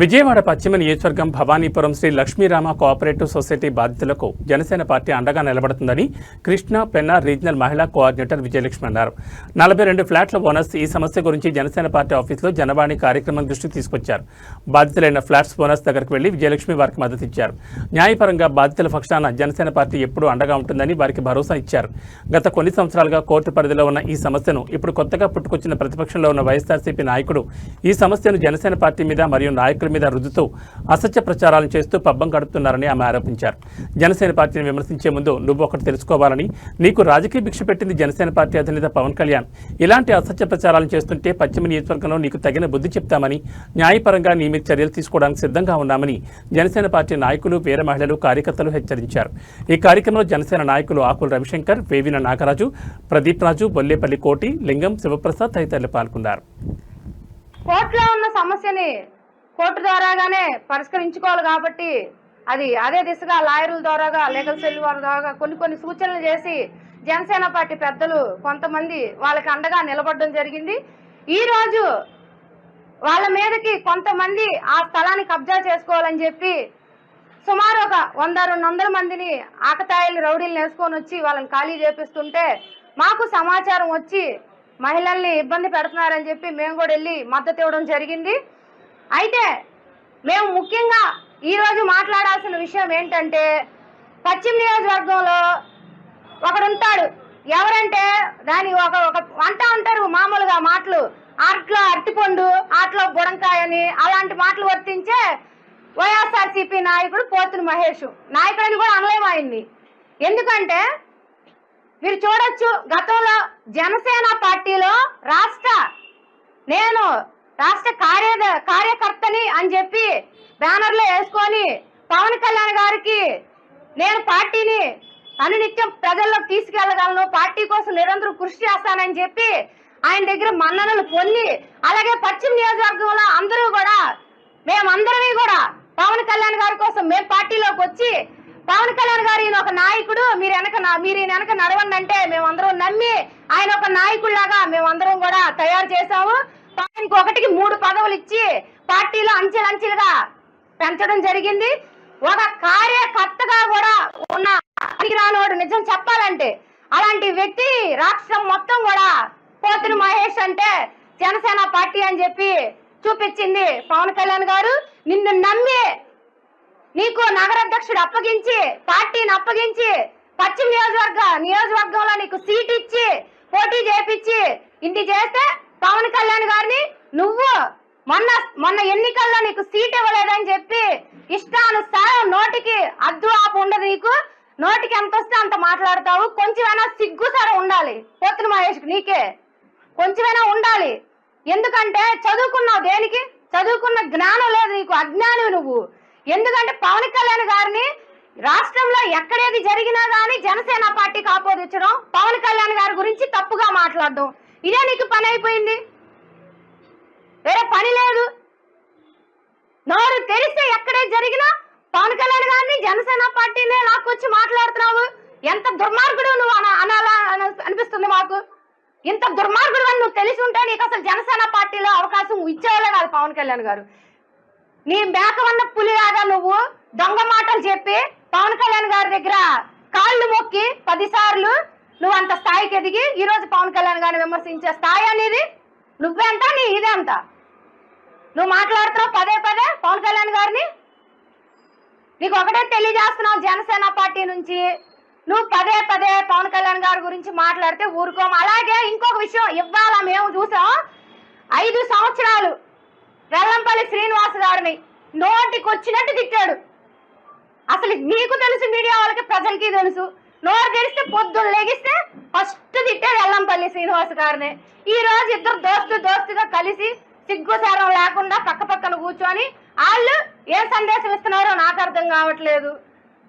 విజయవాడ పశ్చిమ నియోజకవర్గం Bhavanipuram Shri Lakshmirama cooperative society బాధితులకు జనసేన పార్టీ అండగా నిలబడుతుందని కృష్ణా పెన్నా రీజనల్ మహిళా కోఆర్డినేటర్ విజయలక్ష్మి అన్నారు. నలభై రెండు ఫ్లాట్ల బోనస్ ఈ సమస్య గురించి జనసేన పార్టీ ఆఫీసులో జనవాణి కార్యక్రమం దృష్టికి తీసుకొచ్చారు. బాధితులైన ఫ్లాట్స్ బోనస్ దగ్గరకు వెళ్ళి విజయలక్ష్మి వారికి మద్దతు ఇచ్చారు. న్యాయపరంగా బాధితుల పక్షాన జనసేన పార్టీ ఎప్పుడూ అండగా ఉంటుందని వారికి భరోసా ఇచ్చారు. గత కొన్ని సంవత్సరాలుగా కోర్టు పరిధిలో ఉన్న ఈ సమస్యను ఇప్పుడు కొత్తగా పుట్టుకొచ్చిన ప్రతిపక్షంలో ఉన్న వైఎస్ఆర్సీపీ నాయకుడు ఈ సమస్యను జనసేన పార్టీ మీద మరియు నాయకులు మీద రుద్దుతూ అసత్య ప్రచారాలు చేస్తూ పబ్బం గడుపుతున్నారని ఆమె ఆరోపించారు. జనసేన పార్టీని విమర్శించే ముందు నువ్వు ఒకటి తెలుసుకోవాలని నీకు రాజకీయ భిక్ష పెట్టింది జనసేన పార్టీ అధినేత పవన్ కళ్యాణ్. ఇలాంటి అసత్య ప్రచారాలు చేస్తుంటే పశ్చిమ నియోజకవర్గంలో నీకు తగిన బుద్ధి చెప్తామని న్యాయపరంగా నీ మీద చర్యలు తీసుకోవడానికి సిద్ధంగా ఉన్నామని జనసేన పార్టీ నాయకులు వీర మహిళలు కార్యకర్తలు హెచ్చరించారు. ఈ కార్యక్రమంలో జనసేన నాయకులు ఆకుల రవిశంకర్ వేవిన నాగరాజు ప్రదీప్ రాజు బొల్లేపల్లి కోటి లింగం శివప్రసాద్ తదితరులు పాల్గొన్నారు. కోర్టులో ఉన్న సమస్యని కోర్టు ద్వారాగానే పరిష్కరించుకోవాలి కాబట్టి అది అదే దిశగా లాయర్ల ద్వారాగా లీగల్ సెల్ వారి ద్వారా కొన్ని కొన్ని సూచనలు చేసి జనసేన పార్టీ పెద్దలు కొంతమంది వాళ్ళకి అండగా నిలబడడం జరిగింది. ఈ రోజు వాళ్ళ మీదకి కొంతమంది ఆ స్థలాన్ని కబ్జా చేసుకోవాలని చెప్పి సుమారు ఒక వంద రెండు వందల మందిని ఆకతాయిలు రౌడీలు వేసుకొని వచ్చి వాళ్ళని ఖాళీ చేపిస్తుంటే మాకు సమాచారం వచ్చి మహిళల్ని ఇబ్బంది పెడుతున్నారని చెప్పి మేము కూడా వెళ్ళి మద్దతు ఇవ్వడం జరిగింది. అయితే మేము ముఖ్యంగా ఈరోజు మాట్లాడాల్సిన విషయం ఏంటంటే పశ్చిమ నియోజకవర్గంలో ఒకడు ఉంటాడు ఎవరంటే దాని ఒక ఒక వంట ఉంటారు మామూలుగా మాటలు. ఆట్లో అరటిపండు ఆట్లో బుడంకాయ అని అలాంటి మాటలు వర్తించే వైఎస్ఆర్సీపీ నాయకుడు పోతుని మహేష్. నాయకుడిని కూడా అనలేమైంది ఎందుకంటే మీరు చూడొచ్చు గతంలో జనసేన పార్టీలో రాష్ట్ర నేను రాష్ట్ర కార్య కార్యకర్తని అని చెప్పి బ్యానర్లో వేసుకొని పవన్ కళ్యాణ్ గారికి నేను పార్టీని అనునిత్యం ప్రజల్లోకి తీసుకెళ్ళగలను పార్టీ కోసం నిరంతరం కృషి చేస్తానని చెప్పి ఆయన దగ్గర మన్ననలు పొంది అలాగే పశ్చిమ నియోజకవర్గంలో అందరూ కూడా మేమందరమీ కూడా పవన్ కళ్యాణ్ గారి కోసం మేము పార్టీలోకి వచ్చి పవన్ కళ్యాణ్ గారు ఈయన ఒక నాయకుడు మీరు వెనక మీరు ఈయన వెనక నడవండి అంటే మేమందరం నమ్మి ఆయన ఒక నాయకుడిలాగా మేమందరం కూడా తయారు చేశాము. ఆయనకి ఒకటికి మూడు పదవులు ఇచ్చి పార్టీలో అంచెలంచెలుగా పెంచడం జరిగింది. ఒక కార్యకర్తగా కూడా ఉన్న రానివాడు నిజం చెప్పాలంటే అలాంటి వ్యక్తి రాష్ట్రం మొత్తం కూడా పోతుని మహేష్ అంటే జనసేన పార్టీ అని చెప్పి చూపించింది పవన్ కళ్యాణ్ గారు. నిన్ను నమ్మి నీకు నగరాధ్యక్షుడు అప్పగించి పార్టీని అప్పగించి పశ్చిమ నియోజకవర్గ నియోజకవర్గంలో నీకు సీట్ ఇచ్చి పోటీ చేపించి ఇంటి చేస్తే పవన్ కళ్యాణ్ గారిని నువ్వు మొన్న మొన్న ఎన్నికల్లో నీకు సీట్ ఇవ్వలేదని చెప్పి ఇష్టానుసారం నోటికి అద్దు ఆపు ఉండదు నీకు. నోటికి ఎంత వస్తే అంత మాట్లాడతావు. కొంచెమైనా సిగ్గు ఉండాలి. పోతున్న మహేష్కి నీకే. కొంచెమైనా ఉండాలి. ఎందుకంటే చదువుకున్నావు దేనికి? చదువుకున్న జ్ఞానం లేదు నీకు అజ్ఞానం నువ్వు. ఎందుకంటే పవన్ కళ్యాణ్ గారిని రాష్ట్రంలో ఎక్కడేది జరిగినా గానీ జనసేన పార్టీకి ఆపోదించడం పవన్ కళ్యాణ్ గారి గురించి తప్పుగా మాట్లాడడం. ఇదే నీకు పని అయిపోయింది. వేరే పని లేదు. నోరు తెరిస్తే ఎక్కడే జరిగినా పవన్ కళ్యాణ్ గారిని జనసేన పార్టీనే లాక్కొచ్చి మాట్లాడుతున్నావు. ఎంత దుర్మార్గుడు నువ్వు అన అనాలా అని- అనిపిస్తుంది మాకు. ఇంత దుర్మార్గుడు అని నువ్వు తెలిసి ఉంటే నీకు అసలు జనసేన పార్టీలో అవకాశం ఇచ్చేవాళ్ళే కాదు పవన్ కళ్యాణ్ గారు. నీ మేక ఉన్న పులిలాగా నువ్వు దొంగ మాటలు చెప్పి పవన్ కళ్యాణ్ గారి దగ్గర కాళ్ళు మొక్కి పదిసార్లు నువ్వు అంత స్థాయికి ఎదిగి ఈరోజు పవన్ కళ్యాణ్ గారిని విమర్శించే స్థాయి అనేది నువ్వెంత నీ ఇదెంత నువ్వు మాట్లాడుతున్నావు పదే పదే పవన్ కళ్యాణ్ గారిని. నీకు ఒకటే తెలియజేస్తున్నావు జనసేన పార్టీ నుంచి. నువ్వు పదే పదే పవన్ కళ్యాణ్ గారి గురించి మాట్లాడితే ఊరుకోం. అలాగే ఇంకొక విషయం ఇవ్వాల మేము చూసాం ఐదు సంవత్సరాలు వెల్లంపల్లి శ్రీనివాస్ గారిని నోటికి వచ్చినట్టు తిట్టాడు. అసలు నీకు తెలుసు మీడియా వాళ్ళకి ప్రజలకి తెలుసు. నోరు తెరిస్తే పొద్దున్న లెగిస్తే ఫస్ట్ తిట్టే ఎల్లంపల్లి శ్రీనివాస్ గారిని. ఈ రోజు ఇద్దరు దోస్తు దోస్తుగా కలిసి సిగ్గుసారం లేకుండా పక్క పక్కన కూర్చొని వాళ్ళు ఏ సందేశం ఇస్తున్నారో నాకు అర్థం కావట్లేదు.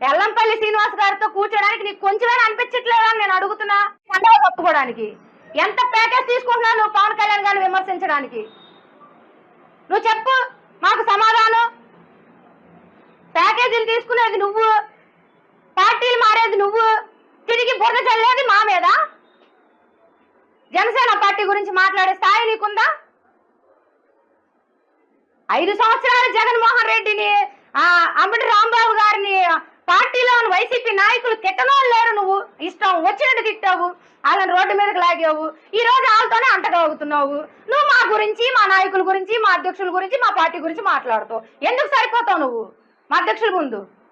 ఎల్లంపల్లి శ్రీనివాస్ గారితో కూర్చోడానికి నీకు కొంచెమైనా అనిపించట్లేదా అని నేను అడుగుతున్నా. పండుగ కప్పుకోవడానికి ఎంత ప్యాకేజ్ తీసుకుంటున్నావు నువ్వు పవన్ కళ్యాణ్ గారిని విమర్శించడానికి? నువ్వు చెప్పు మాకు సమాధానం. ప్యాకేజీలు తీసుకునేది నువ్వు. పార్టీలు మారేది నువ్వు? తిరిగి బురద చల్లేది మా మీద? జనసేన పార్టీ గురించి మాట్లాడే స్థాయి నీకుందా? ఐదు సంవత్సరాలు జగన్మోహన్ రెడ్డిని ఆ అంబటి రాంబాబు గారిని పార్టీలో వైసీపీ నాయకులు తిట్టనోళ్ళు లేరు నువ్వు. ఇష్టం వచ్చినట్టు తిట్టావు. వాళ్ళని రోడ్డు మీదకి లాగావు. ఈ రోజు వాళ్ళతోనే అంటగలుగుతున్నావు. నువ్వు మా గురించి మా నాయకుల గురించి మా అధ్యక్షుల గురించి మా పార్టీ గురించి మాట్లాడుతావు. ఎందుకు సరిపోతావు నువ్వు? మా అధ్యక్షుల ముందు.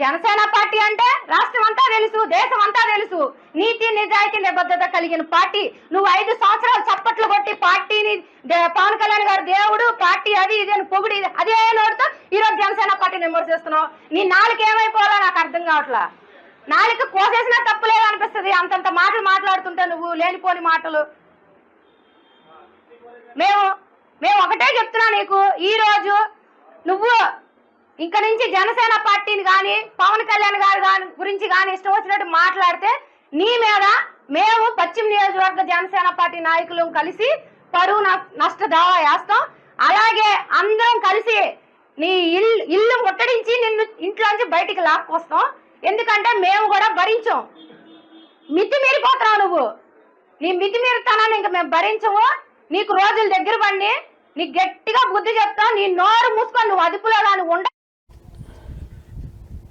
జనసేన పార్టీ అంటే రాష్ట్రం అంతా తెలుసు దేశం అంతా తెలుసు. నీతి నిజాయితీ నిబద్ధత కలిగిన పార్టీ. నువ్వు ఐదు సంవత్సరాలు చప్పట్లు కొట్టి పార్టీని దే- పవన్ కళ్యాణ్ గారు దేవుడు పార్టీ అది ఇది అని పొగిడి అదే నోటితో ఈ రోజు జనసేన పార్టీని విమర్శిస్తున్నావు నీ నాలుగు ఏమైపోవాలో నాకు అర్థం కావట్లా? నాలుగు కోసేసినా తప్పులేదు అనిపిస్తుంది. అంతంత మాటలు మాట్లాడుతుంటే నువ్వు లేనిపోని మాటలు. మేము మేము ఒకటే చెప్తున్నా నీకు. ఈ రోజు నువ్వు ఇంక నుంచి జనసేన పార్టీని కానీ పవన్ కళ్యాణ్ గారి గాని గురించి కానీ ఇష్టం వచ్చినట్టు మాట్లాడితే నీ మీద మేము పశ్చిమ నియోజకవర్గ జనసేన పార్టీ నాయకులు కలిసి పరువు నష్ట దావా వేస్తాం అలాగే అందరం కలిసి నీ ఇల్లు ఇల్లు ముట్టడించి నిన్ను ఇంట్లోంచి బయటికి లాక్కొస్తాం. ఎందుకంటే మేము కూడా భరించాం. మితి మీరిపోతున్నావు నువ్వు. నీ మితి మీరుతానని ఇంక మేము భరించము. నీకు రోజులు దగ్గర పడి నీకు గట్టిగా బుద్ధి చెప్తాం. నీ నోరు మూసుకొని నువ్వు అదుపులో కానీ ఉండ